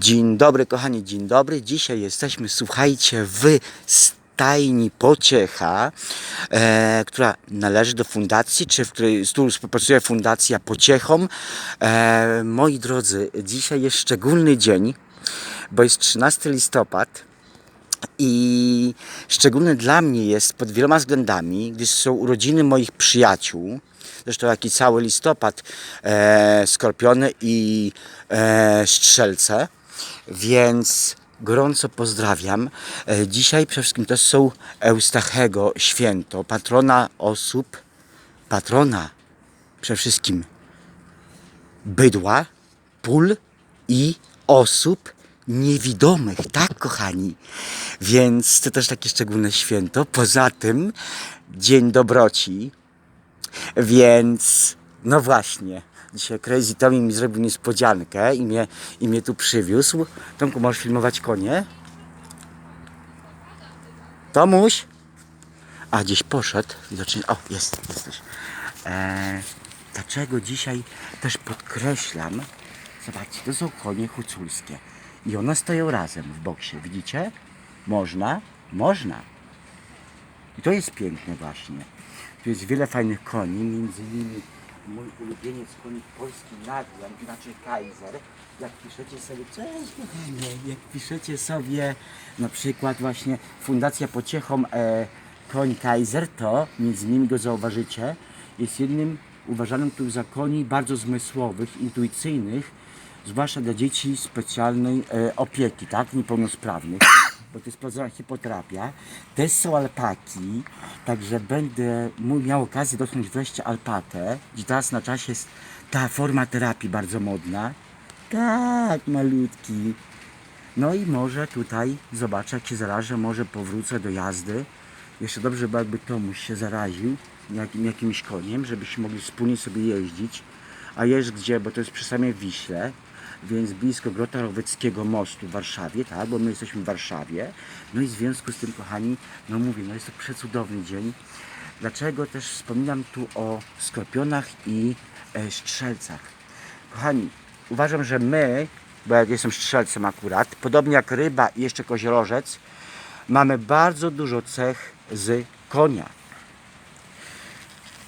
Dzień dobry, kochani, dzień dobry. Dzisiaj jesteśmy, słuchajcie, w stajni Pociecha, e, która należy do fundacji, czy w której współpracuje Fundacja Pociechom. E, moi drodzy, dzisiaj jest szczególny dzień, bo jest 13 listopad. I szczególny dla mnie jest pod wieloma względami, gdyż są urodziny moich przyjaciół. Zresztą jak i cały listopad, e, skorpiony i e, strzelce. Więc gorąco pozdrawiam. E, dzisiaj przede wszystkim to są Eustachego święto, patrona osób, patrona przede wszystkim bydła, pól i osób niewidomych, tak kochani? Więc to też takie szczególne święto. Poza tym Dzień Dobroci, więc no właśnie, dzisiaj Crazy Tommy mi zrobił niespodziankę i mnie, i mnie tu przywiózł. Tomku, możesz filmować konie? Tomuś? A, gdzieś poszedł. Widocznie, o, jest, jesteś. Eee, dlaczego dzisiaj też podkreślam, zobaczcie, to są konie huculskie. I one stoją razem w boksie, widzicie? Można? Można. I to jest piękne właśnie. Tu jest wiele fajnych koni, między innymi mój ulubieniec koni polski Nadjan, inaczej Kaiser. Jak piszecie sobie, cześć kochanie, jak piszecie sobie na przykład właśnie Fundacja Pociechom e, koń Kaiser, to między innymi go zauważycie, jest jednym uważanym tu za koni bardzo zmysłowych, intuicyjnych, zwłaszcza dla dzieci specjalnej e, opieki, tak, niepełnosprawnych, bo to jest sprawdzona hipoterapia. Też są alpaki, także będę miał okazję dotknąć wreszcie alpakę, gdzie teraz na czasie jest ta forma terapii bardzo modna. Tak, malutki. No i może tutaj zobaczę, jak się zarażę, może powrócę do jazdy. Jeszcze dobrze by jakby Tomuś się zaraził jakim, jakimś koniem, żebyśmy mogli wspólnie sobie jeździć. A jest gdzie, bo to jest przy samej Wiśle, więc blisko Grota Roweckiego mostu w Warszawie, tak, bo my jesteśmy w Warszawie. No i w związku z tym, kochani, no mówię, no jest to przecudowny dzień. Dlaczego też wspominam tu o skorpionach i e, strzelcach? Kochani, uważam, że my, bo ja jestem strzelcem akurat, podobnie jak ryba i jeszcze koziorożec, mamy bardzo dużo cech z konia.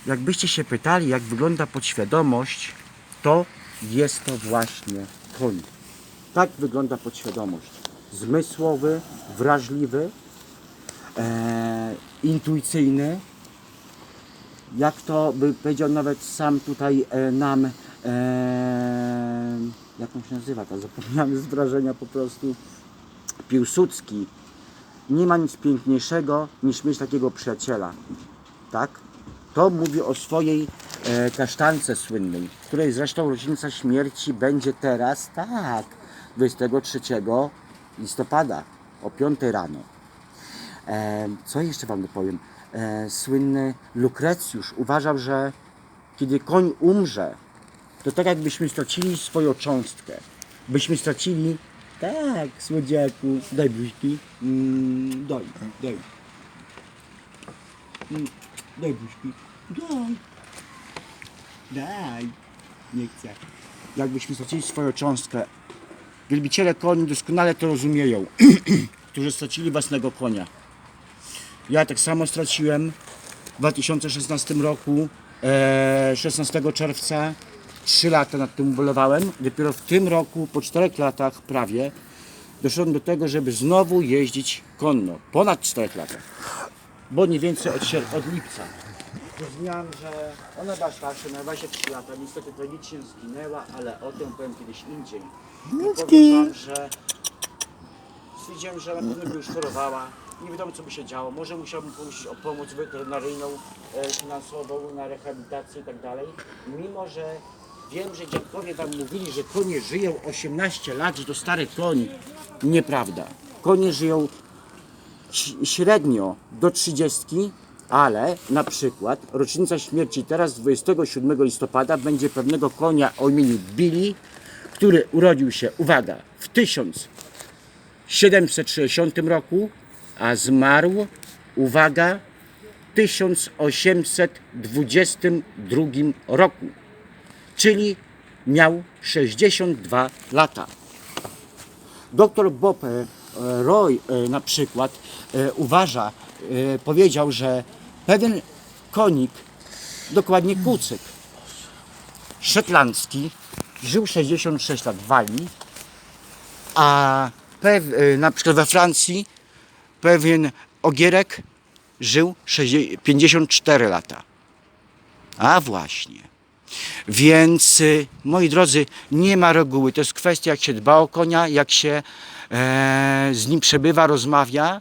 Jakbyście się pytali, jak wygląda podświadomość, to jest to właśnie koń. Tak wygląda podświadomość. Zmysłowy, wrażliwy, e, intuicyjny. Jak to by powiedział nawet sam tutaj e, nam, e, jak on się nazywa, to zapomniałem z wrażenia po prostu, Piłsudski. Nie ma nic piękniejszego niż mieć takiego przyjaciela. Tak? To mówi o swojej kasztance słynnej, której zresztą rocznica śmierci będzie teraz, tak, 23 listopada o 5 rano. E, co jeszcze Wam powiem? E, słynny Lukrecjusz uważał, że kiedy koń umrze, to tak jakbyśmy stracili swoją cząstkę. Byśmy stracili, tak, słodziaku, daj buźki, mm, daj, daj. Mm, daj buźki, daj. Daj. Nie chcę. Jakbyśmy stracili swoją cząstkę. Wielbiciele koni doskonale to rozumieją, którzy stracili własnego konia. Ja tak samo straciłem w 2016 roku, e, 16 czerwca. 3 lata nad tym ubolewałem. Dopiero w tym roku, po 4 latach prawie, doszedłem do tego, żeby znowu jeździć konno. Ponad 4 latach. Bo nie więcej od, od lipca. Zrozumiałem, że ona była starsza, miała 3 lata. Niestety tragicznie zginęła, ale o tym powiem kiedyś indziej. I powiem wam, że stwierdziłem, że na pewno by już chorowała. Nie wiadomo co by się działo. Może musiałbym prosić o pomoc weterynaryjną, e, finansową, na rehabilitację i tak dalej. Mimo, że wiem, że dziadkowie wam mówili, że konie żyją 18 lat, że to stary koń. Nieprawda. Konie żyją średnio do 30, ale na przykład rocznica śmierci teraz 27 listopada będzie pewnego konia o imieniu Billy, który urodził się, uwaga, w 1760 roku, a zmarł, uwaga, w 1822 roku, czyli miał 62 lata. Doktor Bob Roy e, na przykład e, uważa, e, powiedział, że pewien konik, dokładnie kucyk, szetlandzki, żył 66 lat w Walii, a pew, na przykład we Francji pewien ogierek żył 60 54 lata. A właśnie. Więc y, moi drodzy, nie ma reguły. To jest kwestia, jak się dba o konia, jak się e, z nim przebywa, rozmawia.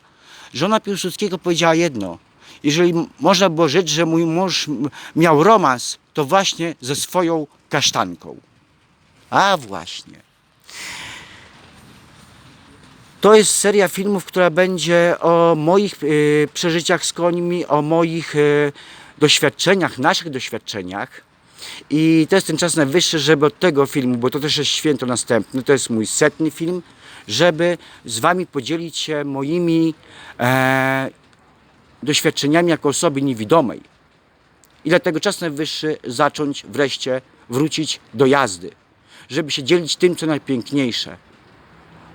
Żona Piłsudskiego powiedziała jedno. Jeżeli można było rzec, że mój mąż miał romans, to właśnie ze swoją kasztanką. A właśnie. To jest seria filmów, która będzie o moich y, przeżyciach z końmi, o moich y, doświadczeniach, naszych doświadczeniach. I to jest ten czas najwyższy, żeby od tego filmu, bo to też jest święto następne, to jest mój setny film, żeby z Wami podzielić się moimi e, doświadczeniami jako osoby niewidomej. I dlatego czas najwyższy zacząć wreszcie wrócić do jazdy, żeby się dzielić tym, co najpiękniejsze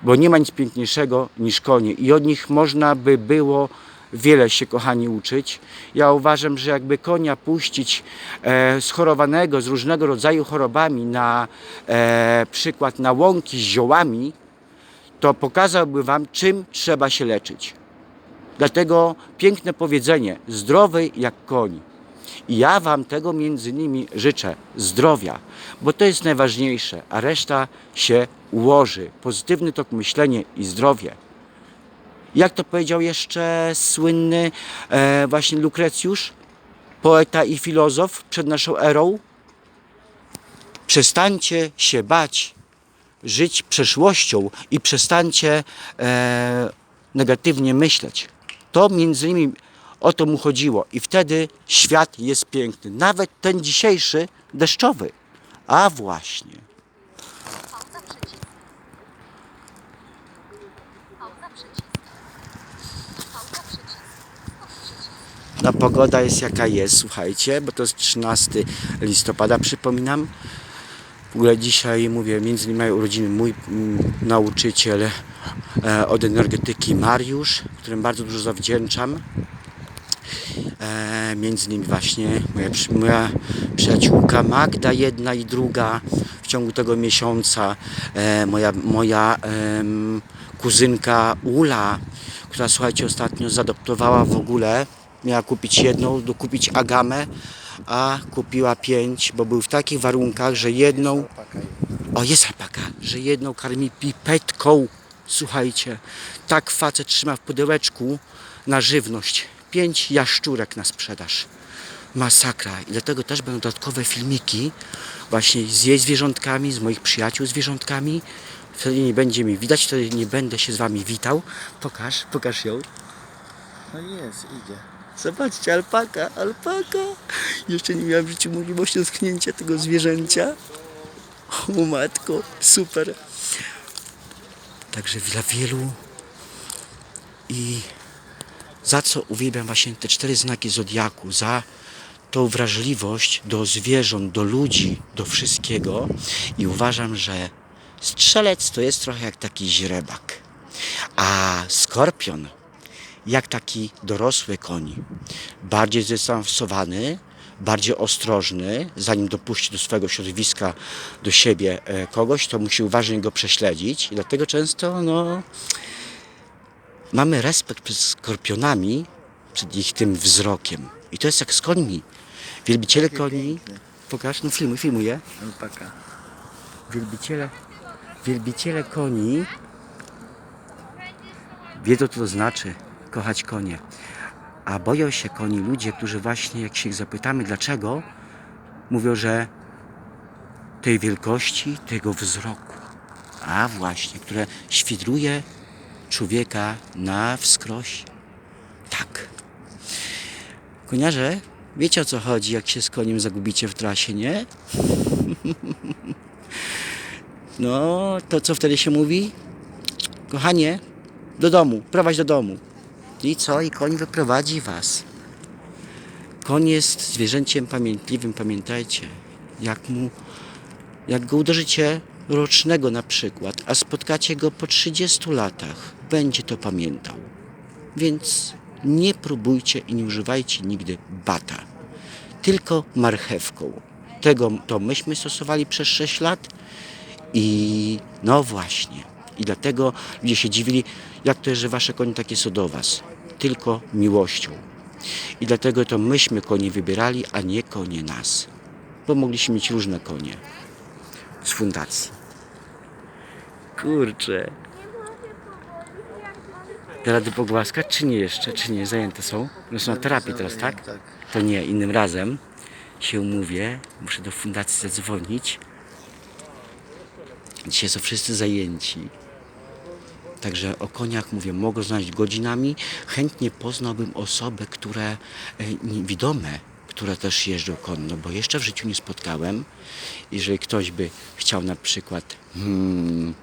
bo nie ma nic piękniejszego niż konie i od nich można by było wiele się kochani uczyć. Ja uważam, że jakby konia puścić e, schorowanego z różnego rodzaju chorobami na e, przykład na łąki z ziołami, to pokazałby wam czym trzeba się leczyć. Dlatego piękne powiedzenie zdrowy jak koń. I ja Wam tego między innymi życzę zdrowia, bo to jest najważniejsze, a reszta się ułoży. Pozytywny tok myślenia i zdrowie. Jak to powiedział jeszcze słynny e, właśnie Lukrecjusz, poeta i filozof przed naszą erą? Przestańcie się bać żyć przeszłością i przestańcie e, negatywnie myśleć. To między innymi o to mu chodziło i wtedy świat jest piękny. Nawet ten dzisiejszy deszczowy. A właśnie. No pogoda jest jaka jest, słuchajcie, bo to jest 13 listopada, przypominam. W ogóle dzisiaj mówię, między innymi mają urodziny mój nauczyciel e, od energetyki Mariusz, którym bardzo dużo zawdzięczam. E, między innymi właśnie moja, moja przyjaciółka Magda jedna i druga w ciągu tego miesiąca, e, moja, moja kuzynka Ula, która słuchajcie ostatnio zadoptowała w ogóle, miała kupić jedną, dokupić agamę, a kupiła pięć, bo był w takich warunkach, że jedną o, jest alpaka, że jedną karmi pipetką. Słuchajcie, tak facet trzyma w pudełeczku na żywność. Pięć jaszczurek na sprzedaż. Masakra. I dlatego też będą dodatkowe filmiki właśnie z jej zwierzątkami, z moich przyjaciół zwierzątkami. Wtedy nie będzie mi widać, wtedy nie będę się z wami witał. Pokaż, pokaż ją. No jest, idzie. Zobaczcie, alpaka, alpaka. Jeszcze nie miałem w życiu możliwości dotknięcia tego zwierzęcia. O matko, super. Także dla wielu i za co uwielbiam właśnie te cztery znaki Zodiaku, za tą wrażliwość do zwierząt, do ludzi, do wszystkiego i uważam, że strzelec to jest trochę jak taki źrebak, a skorpion jak taki dorosły koń. Bardziej zdystansowany, bardziej ostrożny, zanim dopuści do swojego środowiska, do siebie e, kogoś, to musi uważnie go prześledzić. I dlatego często no, mamy respekt przed skorpionami, przed ich tym wzrokiem. I to jest jak z końmi. Wielbiciele Taki koni, piękny. pokaż, no filmuj, filmuję. Alpaka. Wielbiciele, wielbiciele koni wiedzą, co to znaczy kochać konie. A boją się koni ludzie, którzy właśnie, jak się ich zapytamy dlaczego, mówią, że tej wielkości, tego wzroku. A właśnie, które świdruje człowieka na wskroś. Tak. Koniarze, wiecie o co chodzi, jak się z koniem zagubicie w trasie, nie? No, to co wtedy się mówi? Kochanie, do domu, prowadź do domu. Co? I koń wyprowadzi was. Koń jest zwierzęciem pamiętliwym, pamiętajcie. Jak mu, jak go uderzycie, rocznego na przykład, a spotkacie go po 30 latach, będzie to pamiętał. Więc nie próbujcie i nie używajcie nigdy bata, tylko marchewką. Tego to myśmy stosowali przez 6 lat i no właśnie. I dlatego ludzie się dziwili, jak to jest, że wasze konie takie są do was. Tylko miłością. I dlatego to myśmy konie wybierali, a nie konie nas. Bo mogliśmy mieć różne konie z fundacji. Kurczę. Rady pogłaskać, czy nie jeszcze? Czy nie? Zajęte są? No są na terapii teraz, tak? Tak. To nie, innym razem się umówię. Muszę do fundacji zadzwonić. Dzisiaj są wszyscy zajęci. Także o koniach mówię, mogę znaleźć godzinami. Chętnie poznałbym osoby, które e, niewidome, które też jeżdżą konno, bo jeszcze w życiu nie spotkałem. Jeżeli ktoś by chciał na przykład hmm,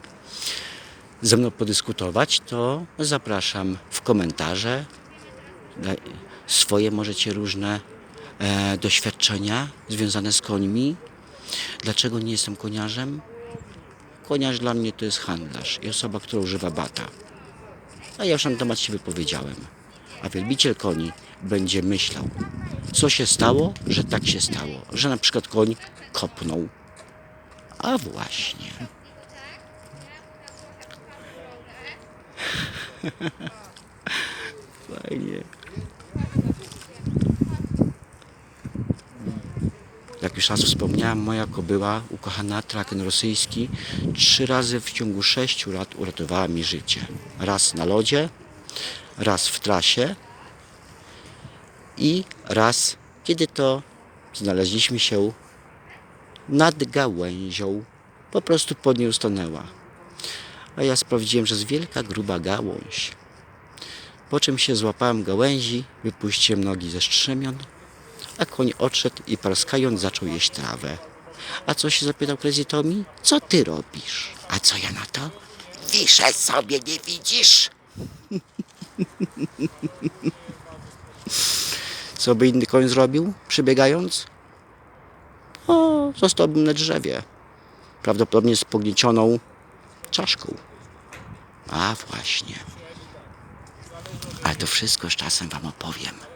ze mną podyskutować, to zapraszam w komentarze. Swoje możecie różne e, doświadczenia związane z końmi. Dlaczego nie jestem koniarzem? Koniarz dla mnie to jest handlarz i osoba, która używa bata. A ja już na ten temat się wypowiedziałem. A wielbiciel koni będzie myślał, co się stało, że tak się stało. Że na przykład koń kopnął. A właśnie. Fajnie. Jak już raz wspomniałem, moja kobyła, ukochana traken rosyjski, trzy razy w ciągu sześciu lat uratowała mi życie. Raz na lodzie, raz w trasie i raz, kiedy to znaleźliśmy się nad gałęzią. Po prostu pod nią stanęła. A ja sprawdziłem, że jest wielka, gruba gałąź. Po czym się złapałem gałęzi, wypuściłem nogi ze strzemion, a koń odszedł i parskając zaczął jeść trawę. A co się zapytał Crazy Tommy? Co ty robisz? A co ja na to? Wiszę sobie, nie widzisz? Co by inny koń zrobił, przybiegając? O, zostałbym na drzewie. Prawdopodobnie z pogniecioną czaszką. A właśnie. Ale to wszystko z czasem wam opowiem.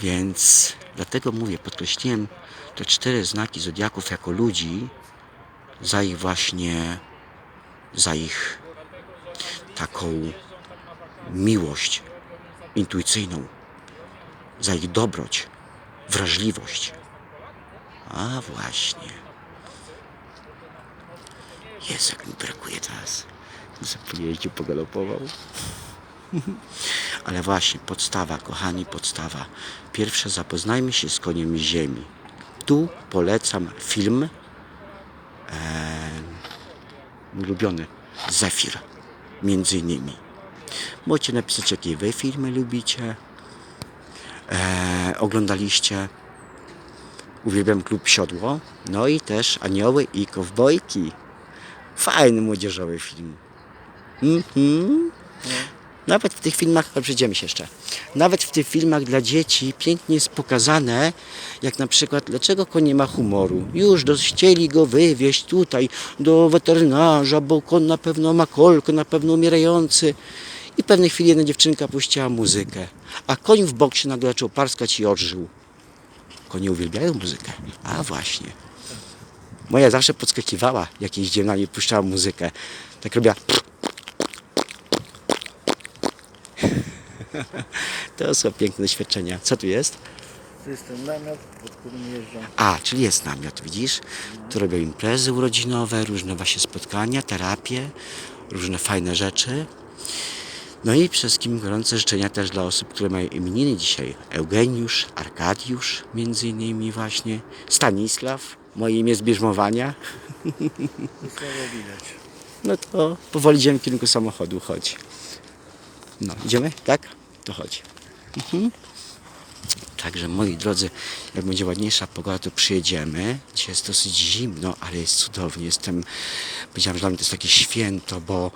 Więc dlatego mówię, podkreśliłem te cztery znaki zodiaków jako ludzi za ich właśnie, za ich taką miłość intuicyjną, za ich dobroć, wrażliwość. A właśnie. Jezu, jak mi brakuje teraz. Sobie pojeździł, pogalopował. Ale właśnie, podstawa, kochani, podstawa. Pierwsze, zapoznajmy się z koniem ziemi. Tu polecam film e, ulubiony, Zefir, między innymi. Możecie napisać, jakie wy filmy lubicie, e, oglądaliście. Uwielbiam Klub Siodło, no i też Anioły i Kowbojki. Fajny młodzieżowy film. Mhm. Nawet w tych filmach, ale przejdziemy się jeszcze. Nawet w tych filmach dla dzieci pięknie jest pokazane, jak na przykład, dlaczego koń nie ma humoru. Już do, chcieli go wywieźć tutaj do weterynarza, bo koń na pewno ma kolkę, na pewno umierający. I w pewnej chwili jedna dziewczynka puściła muzykę, a koń w bok się nagle zaczął parskać i odżył. Konie uwielbiają muzykę. A właśnie. Moja zawsze podskakiwała, jak jeździłem na niej, puszczała muzykę. Tak robiła. To są piękne doświadczenia. Co tu jest? To jest ten namiot, pod którym jeżdżą. A, czyli jest namiot, widzisz? Tu robią imprezy urodzinowe, różne właśnie spotkania, terapie, różne fajne rzeczy. No i przede wszystkim gorące życzenia też dla osób, które mają imieniny dzisiaj. Eugeniusz, Arkadiusz między innymi właśnie, Stanisław, moje imię z bierzmowania. Widać. No to powoli idziemy w kierunku samochodu, chodź. No, idziemy? Tak? To chodź. Mhm. Także moi drodzy, jak będzie ładniejsza pogoda, to przyjedziemy. Dzisiaj jest dosyć zimno, ale jest cudownie. Jestem, powiedziałem, że dla mnie to jest takie święto, bo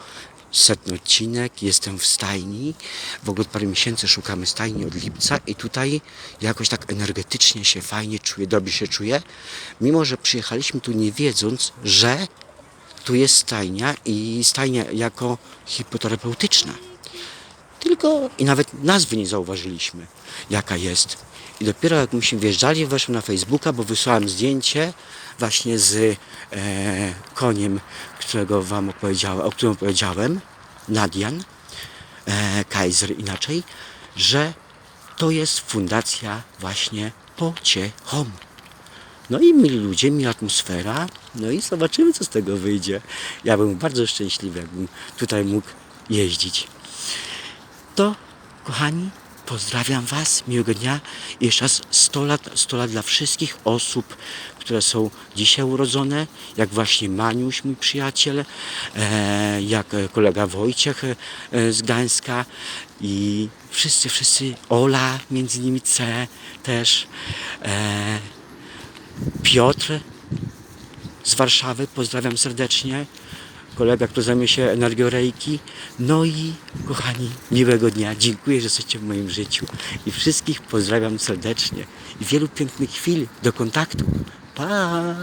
setny odcinek, jestem w stajni. W ogóle od parę miesięcy szukamy stajni od lipca i tutaj jakoś tak energetycznie się fajnie czuję, dobrze się czuję. Mimo, że przyjechaliśmy tu nie wiedząc, że tu jest stajnia i stajnia jako hipoterapeutyczna. Tylko i nawet nazwy nie zauważyliśmy, jaka jest. I dopiero jak myśmy wjeżdżali, weszłem na Facebooka, bo wysłałem zdjęcie właśnie z e, koniem, którego wam opowiedziałem, o którym opowiedziałem, Nadian, e, Kaiser inaczej, że to jest fundacja właśnie Pociechom. No i mili ludzie, mila atmosfera, no i zobaczymy, co z tego wyjdzie. Ja bym bardzo szczęśliwy, jakbym tutaj mógł jeździć. To, kochani, pozdrawiam Was, miłego dnia i jeszcze raz 100 lat, 100 lat dla wszystkich osób, które są dzisiaj urodzone, jak właśnie Maniuś, mój przyjaciel, e, jak kolega Wojciech e, z Gdańska i wszyscy, wszyscy, Ola, między innymi C też, e, Piotr z Warszawy, pozdrawiam serdecznie. Kolega, który zajmuje się energią Reiki. No i kochani, miłego dnia. Dziękuję, że jesteście w moim życiu. I wszystkich pozdrawiam serdecznie. I wielu pięknych chwil do kontaktu. Pa!